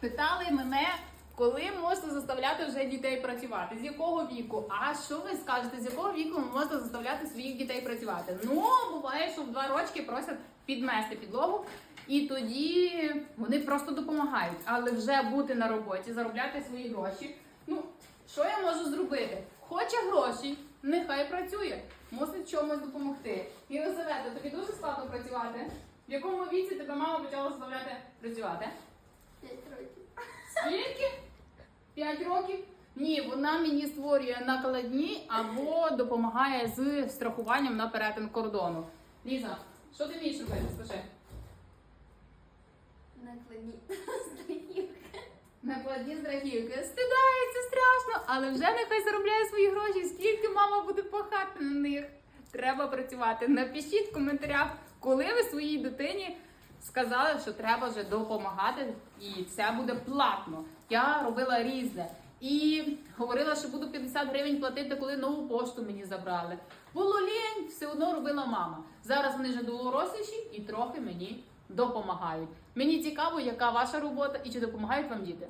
Питали мене, коли можна заставляти вже дітей працювати, з якого віку. А що ви скажете, з якого віку можна заставляти своїх дітей працювати? Ну, буває, що в два рочки просять підмести підлогу, і тоді вони просто допомагають. Але вже бути на роботі, заробляти свої гроші. Ну, що я можу зробити? Хоче гроші, нехай працює, мусить чомусь допомогти. Єлизавета, тобі дуже складно працювати. В якому віці тебе мама почала заставляти працювати? П'ять років. Скільки? П'ять років? Ні, вона мені створює накладні або допомагає з страхуванням на перетин кордону. Ліза, що ти вмієш робити? Скажи. Накладні страхівки. Накладні страхівки. Стидається страшно, але вже нехай заробляє свої гроші. Скільки мама буде пахати на них? Треба працювати. Напишіть в коментарях, коли ви своїй дитині сказали, що треба вже допомагати, і це буде платно. Я робила різне. І говорила, що буду 50 гривень платити, коли нову пошту мені забрали. Було лінь, все одно робила мама. Зараз вони вже доросліші і трохи мені допомагають. Мені цікаво, яка ваша робота і чи допомагають вам діти.